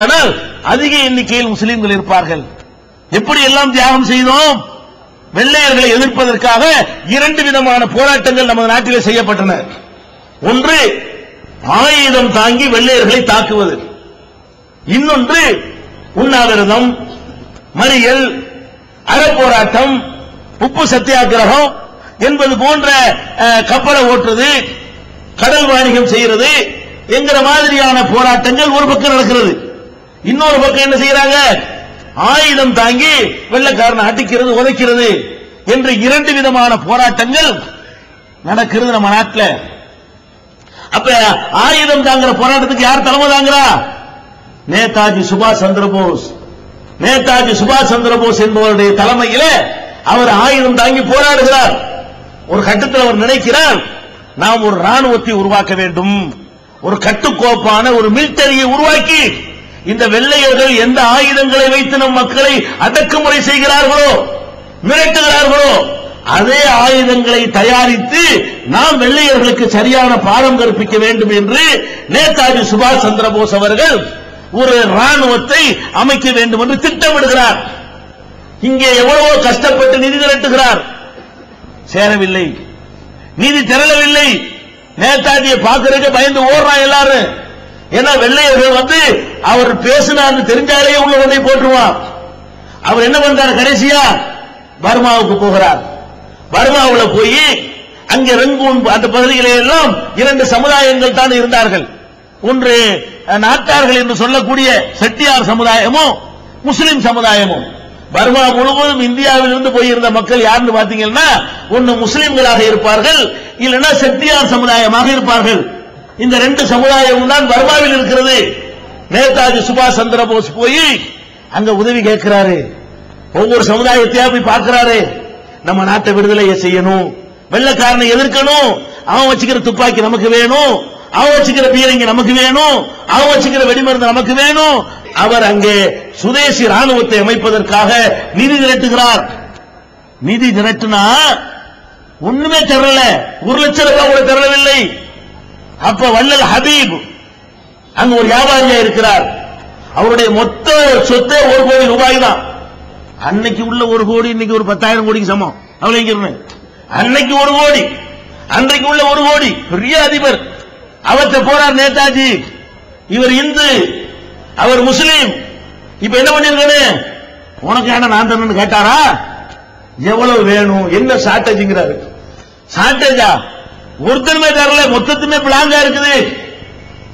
ஆனால் அதிக எண்ணிக்கையில் முஸ்லீம்கள் இருப்பார்கள். எப்படி எல்லாம் தியாகம் செய்தோம்? வெள்ளையர்களை எதிர்ப்பதற்காக இரண்டு விதமான போராட்டங்கள் நமது நாட்டிலே செய்யப்பட்டன. ஒன்று ஆயுதம் தாங்கி வெள்ளையர்களை தாக்குவது. இன்னொன்று உண்ணாவிரதம் மறியல் அறப்போராட்டம் உப்பு சத்தியாகிரகம் என்பது போன்ற அஹ், கப்பலை ஓட்டுறது கடல் வாணிகம் செய்யறது என்கிற மாதிரியான போராட்டங்கள் ஒரு பக்கம் நடக்கிறது. இன்னொரு பக்கம் என்ன செய்யறாங்க? ஆயுதம் தாங்கி வெள்ளக்காரன் அடிக்கிறது உதைக்கிறது என்று இரண்டு விதமான போராட்டங்கள் நடக்கிறது நம்ம நாட்டில். அப்ப ஆயுதம் தாங்குற போராட்டத்துக்கு யார் தலைமை தாங்குறா? நேதாஜி சுபாஷ் சந்திர போஸ். நேதாஜி சுபாஷ் சந்திர போஸ் என்பவருடைய தலைமையில அவர் ஆயுதம் தாங்கி போராடுகிறார். ஒரு கட்டத்தில் அவர் நினைக்கிறார் நாம் ஒரு ராணுவத்தை உருவாக்க வேண்டும். ஒரு கட்டுக்கோப்பான ஒரு மிலிட்டரியை உருவாக்கி இந்த வெள்ளையர்கள் எந்த ஆயுதங்களை வைத்து நம் மக்களை அடக்குமுறை செய்கிறார்களோ மிரட்டுகிறார்களோ அதே ஆயுதங்களை தயாரித்து நாம் வெள்ளையர்களுக்கு சரியான பாடம் கற்பிக்க வேண்டும் என்று நேதாஜி சுபாஷ் சந்திர போஸ் அவர்கள் ஒரு ராணுவத்தை அமைக்க வேண்டும் என்று திட்டமிடுகிறார். இங்கே எவ்வளவோ கஷ்டப்பட்டு நிதி திரட்டுகிறார். சேரவில்லை. நீதி திரளவில்லை. நேதாஜியை பார்க்கறதுக்கு பயந்து ஓடுறான் எல்லாரும். ஏன்னா வெள்ளையர்கள் வந்து அவர் பேசினார்னு தெரிஞ்சாலே உள்ள கொண்டே போட்டுருவான் அவர் என்ன பண்றார் கடைசியா? பர்மாவுக்கு போகிறார். பர்மாவில் போய் அங்கே ரங்கூன் அந்த பகுதிகளே எல்லாம் இரண்டு சமுதாயங்கள் தான் இருந்தார்கள். ஒன்று நாட்டார்கள் என்று சொல்லக்கூடிய செட்டியார் சமுதாயமும் முஸ்லிம் சமுதாயமும் பர்மா முழுவதும் இந்தியாவில் இருந்து போயிருந்த மக்கள் யாருன்னு பாத்தீங்கன்னா ஒன்னு முஸ்லிம்களாக இருப்பார்கள் இல்லைன்னா செட்டியார் சமுதாயமாக இருப்பார்கள். இந்த ரெண்டு சமுதாயம் தான் பர்மாவில் இருக்கிறது. நேதாஜி சுபாஷ் சந்திர போஸ் போய் அங்க உதவி கேட்கிறாரு. ஒவ்வொரு சமுதாயத்தையா போய் பார்க்கிறாரு. நம்ம நாட்டை விடுதலையை செய்யணும். வெள்ளக்காரனை எதிர்க்கணும். அவன் வச்சுக்கிற துப்பாக்கி நமக்கு வேணும். அவன் வச்சுக்கிற பீரங்கி நமக்கு வேணும். அவன் வச்சுக்கிற வெடிமருந்து நமக்கு வேணும். அவர் அங்கே சுதேசி ராணுவத்தை அமைப்பதற்காக நிதி திரட்டுகிறார். நிதி திரட்டுனா ஒண்ணுமே தரல. ஒரு லட்சம் ரூபாய் கூட தரவில்லை. அப்ப வள்ளல் ஹபீப் அங்க ஒரு வியாபாரியா இருக்கிறார். அவருடைய மொத்த சொத்தே ஒரு கோடி ரூபாய் தான். அன்னைக்கு உள்ள ஒரு கோடி இன்னைக்கு ஒரு பத்தாயிரம் கோடிக்கு சமம். அவ்வளவு இங்க அன்னைக்கு ஒரு கோடி அன்றைக்கு உள்ள ஒரு கோடி பெரிய அதிபர். அவற்றை போறார் நேதாஜி இவர் இந்து அவர் முஸ்லீம். இப்ப என்ன பண்ணிருக்காரு உனக்கு என்ன நான் தரணும்னு கேட்டாரா? எவ்வளவு வேணும்? என்ன ஷார்டேஜ்ங்கிறாரு ஷார்டேஜா ஒருத்தனுமே தரல மொத்தத்துமே பிளாங்கா இருக்குது.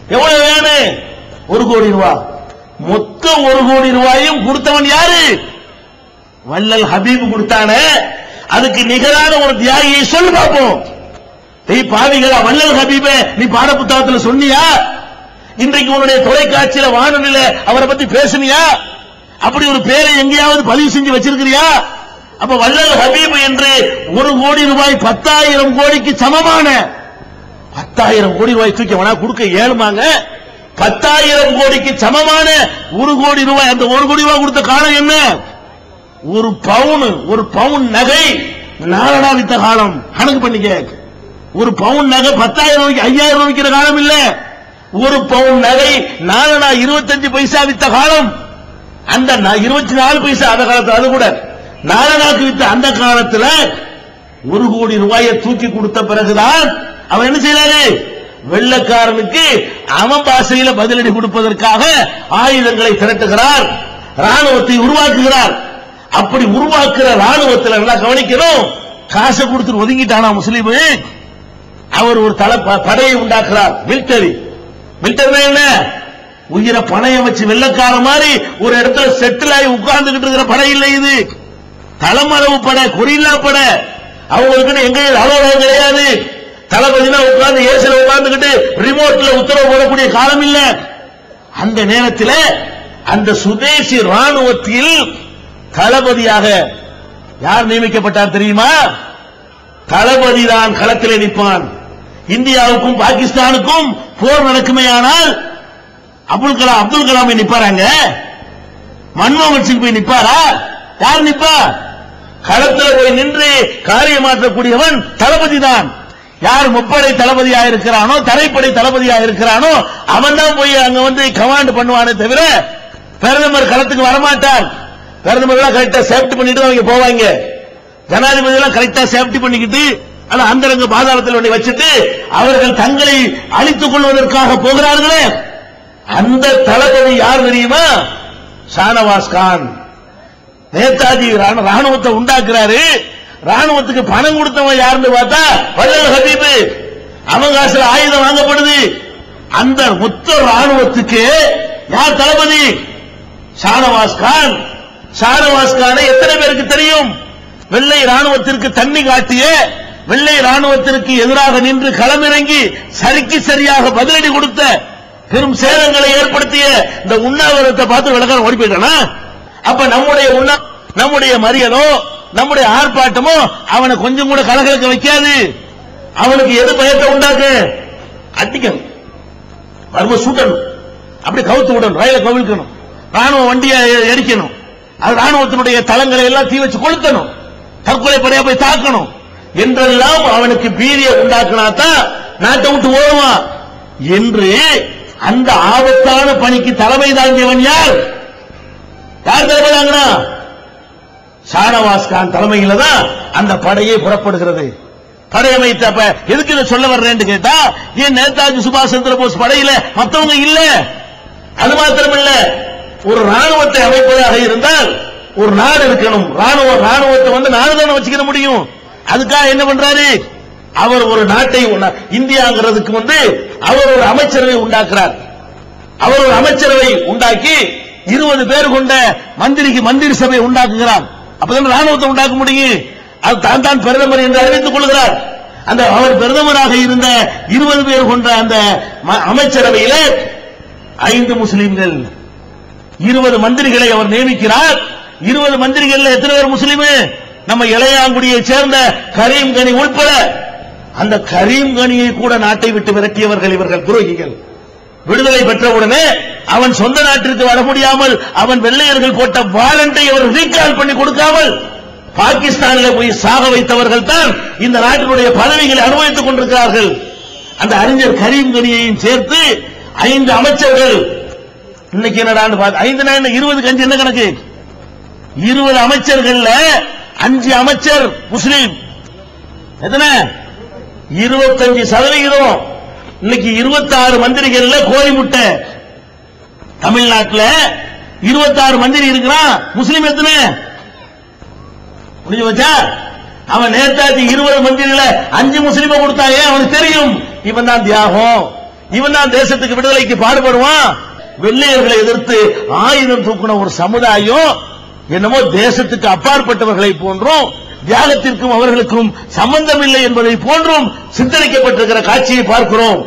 எவ்வளவு வேணும் ஒரு கோடி ரூபாய் மொத்தம் ஒரு கோடி ரூபாயும் கொடுத்தவன் யாரு? வள்ளல் ஹபீப் கொடுத்தானே. அதுக்கு நிகரான ஒரு தியாகியை சொல்லு பார்ப்போம். ஏய் பாவிகளா வள்ளல் ஹபீப நீ பாட புத்தகத்துல சொன்னியா? இன்றைக்கு உன்னுடைய தொலைக்காட்சியில வானொலியில அவரை பத்தி பேசுனியா? அப்படி ஒரு பேரை எங்கேயாவது பதிவு செஞ்சு வச்சிருக்கிறியா? அப்ப வல்லல் ஹபீப் என்று ஒரு கோடி ரூபாய் பத்தாயிரம் கோடிக்கு சமமான பத்தாயிரம் கோடி ரூபாய் தூக்கி வேணா கொடுக்க ஏழுமாங்க பத்தாயிரம் கோடிக்கு சமமான ஒரு கோடி ரூபாய் அந்த ஒரு கோடி ரூபாய் கொடுத்த காலம் என்ன? ஒரு பவுன் ஒரு பவுன் நகை. நாலடா வித்த காலம். கணக்கு பண்ணிக்க. ஒரு பவுன் நகை பத்தாயிரம் ரூபாய்க்கு ஐயாயிரம் ரூபாய் காலம் இல்ல. ஒரு பவுன் நகை நாலடா இருபத்தஞ்சு பைசா வித்த காலம். அந்த இருபத்தி நாலு பைசா அந்த காலத்தில் அது கூட. நாலனாக்கு வித்த அந்த காலத்துல ஒரு கோடி ரூபாயை தூக்கி கொடுத்த பிறகுதான் அவன் என்ன செய்யறாரு? வெள்ளக்காரனுக்கு அவன் பாஷையில பதிலடி கொடுப்பதற்காக ஆயுதங்களை திரட்டுகிறார் ராணுவத்தை உருவாக்குகிறார். அப்படி உருவாக்குற ராணுவத்தில் நல்லா கவனிக்கணும். காசை கொடுத்து ஒதுங்கிட்டானா முஸ்லீமு? அவர் ஒரு தலை ப- படையை உண்டாக்குறார் மிலிட்டரி. மிலிட்டரி என்ன? உயிரை பணையம் வச்சு வெள்ளக்கார மாதிரி ஒரு இடத்துல செட்டில் ஆகி உட்கார்ந்துகிட்டு இருக்கிற படை இல்லை இது. தளமளவு பட குறில்லா பட. அவங்களுக்குன்னு எங்க அலுவலகம் கிடையாது. தளபதினா உட்கார்ந்து ஏசில உட்கார்ந்துக்கிட்டு ரிமோட்ல உத்தரவு போடக்கூடிய காலம் இல்ல. அந்த நேரத்தில் அந்த சுதேசி ராணுவத்தில் தளபதியாக யார் நியமிக்கப்பட்டார் தெரியுமா? தளபதி தான் நிற்பான். இந்தியாவுக்கும் பாகிஸ்தானுக்கும் போர் நடக்குமேயானால் அப்துல் கலாம் அப்துல் கலாமை நிப்பாராங்க? மன்மோகன் சிங் போய் நிப்பாரா? யார் நிப்பா? களத்தில் போய் நின்று காரியமாற்றக்கூடியவன் தளபதி தான். யார் முப்படை தளபதியா இருக்கிறானோ தரைப்படை தளபதியா இருக்கிறானோ அவன் தான் போய் அங்க வந்து கமாண்ட் பண்ணுவானே தவிர பிரதமர் களத்துக்கு வரமாட்டார். பிரதமர் எல்லாம் கரெக்டா சேஃப்டி பண்ணிட்டு தான் அவங்க போவாங்க. ஜனாதிபதி எல்லாம் கரெக்டா சேஃப்டி பண்ணிக்கிட்டு ஆனா அந்தரங்க பாதாளத்தில் ஒன்றை வச்சுட்டு அவர்கள் தங்களை அழித்துக் கொள்வதற்காக போகிறார்களே. அந்த தளபதி யார் தெரியுமா? ஷானவாஸ் கான். நேதாஜி ராணுவத்தை உண்டாக்குறாரு. ராணுவத்துக்கு பணம் கொடுத்தவன் யாருன்னு பார்த்தா வள்ளல் ஹபீப். அவன் காசுல ஆயுதம் வாங்கப்படுது. அந்த மொத்த ராணுவத்துக்கு யார் தளபதி? ஷானவாஸ் கான். ஷானவாஸ் கானை எத்தனை பேருக்கு தெரியும்? வெள்ளை ராணுவத்திற்கு தண்ணி காட்டிய வெள்ளை ராணுவத்திற்கு எதிராக நின்று களமிறங்கி சரிக்கு சரியாக பதிலடி கொடுத்த பெரும் சேதங்களை ஏற்படுத்திய இந்த உண்ணாவிரத்தை பார்த்து விளக்கம் ஓடி போயிட்டானா? அப்ப நம்முடைய உள்ள நம்முடைய மறியலோ நம்முடைய ஆர்ப்பாட்டமோ அவனை கொஞ்சம் கூட கலகலக்க வைக்காது. அவனுக்கு எது பயத்தை உண்டாக்கு? அடிக்கணும். வரும்போது சூட்டணும். அப்படி கவுத்து விடணும். ரயில கவிழ்க்கணும். ராணுவ வண்டியை எரிக்கணும். அது ராணுவத்தினுடைய தளங்களை எல்லாம் தீ வச்சு கொளுத்தணும். தற்கொலை படையா போய் தாக்கணும். என்றெல்லாம் அவனுக்கு பீதியை உண்டாக்கினாத்தான் நாட்டை விட்டு ஓடுவான். என்று அந்த ஆபத்தான பணிக்கு தலைமை தாங்கியவன் யார்? யார் தலைமை தாங்கினா ஷானவாஸ் கான் தலைமையில தான் அந்த படையே புறப்படுகிறது. படையமைத்த அப்ப எதுக்கு இதை சொல்ல வர்றேன்னு கேட்டா ஏன் நேதாஜி சுபாஷ் சந்திர போஸ் படையில மத்தவங்க இல்ல? அது மாத்திரம் இல்ல ஒரு ராணுவத்தை அமைப்பதாக இருந்தால் ஒரு நாடு இருக்கணும். ராணுவ ராணுவத்தை வந்து நாடு தானே வச்சுக்கிற முடியும். அதுக்காக என்ன பண்றாரு? அவர் ஒரு நாட்டை உண்ணா- இந்தியாங்கிறதுக்கு வந்து அவர் ஒரு அமைச்சரவை உண்டாக்குறார். அவர் ஒரு அமைச்சரவை உண்டாக்கி இருபது பேர் கொண்ட மந்திரிக்கு மந்திரி சபை உண்டாக்குகிறார். அப்பதான் ராணுவத்தை உண்டாக்க முடியும். அது தான் தான் பிரதமர் என்று அறிவித்துக் கொள்கிறார். அந்த அவர் பிரதமராக இருந்த இருபது பேர் கொண்ட அந்த அமைச்சரவையில் அமைச்சரவையில ஐந்து முஸ்லிம்கள் இருபது மந்திரிகளை அவர் நியமிக்கிறார். இருபது மந்திரிகள்ல எத்தனை பேர் முஸ்லிம்? நம்ம இளையாங்குடியை சேர்ந்த கரீம் கனி உட்பட அந்த கரீம் கனியை கூட நாட்டை விட்டு விரட்டியவர்கள் இவர்கள் துரோகிகள். விடுதலை பெற்றவுடனே அவன் சொந்த நாட்டிற்கு வர முடியாமல் அவன் வெள்ளையர்கள் போட்ட வாலண்டை அவர் ரீகால் பண்ணி கொடுக்காமல் பாகிஸ்தானில் போய் சாக வைத்தவர்கள் தான் இந்த நாட்டினுடைய பதவிகளை அனுபவித்துக் கொண்டிருக்கிறார்கள். அந்த அறிஞர் கரீம் கனியையும் சேர்த்து ஐந்து அமைச்சர்கள். இன்னைக்கு என்னடான்னு பார்த்து ஐந்து நாள் இருபது அஞ்சு என்ன கணக்கு? இருபது அமைச்சர்கள்ல அஞ்சு அமைச்சர் முஸ்லீம். எத்தனை? இருபத்தஞ்சு சதவிகிதம். இன்னைக்கு இருபத்தாறு மந்திரிகள்ல கோழி முட்டை. தமிழ்நாட்டுல இருபத்தாறு மந்திரி இருக்கிறான். முஸ்லீம் எத்தனை? புரிஞ்சு வச்சா அவன் நேதாஜி இருபது மந்திரில அஞ்சு முஸ்லீமை கொடுத்தாங்க அவனுக்கு தெரியும்? இவன் தான் தியாகம். இவன் தான் தேசத்துக்கு விடுதலைக்கு பாடுபடுவான். வெள்ளையர்களை எதிர்த்து ஆயுதம் தூக்கின ஒரு சமுதாயம் என்னமோ தேசத்துக்கு அப்பாற்பட்டவர்களை போன்றும் தியாகத்திற்கும் அவர்களுக்கும் சம்பந்தமில்லை என்பதை போன்றும் சித்தரிக்கப்பட்டிருக்கிற காட்சியை பார்க்கிறோம்.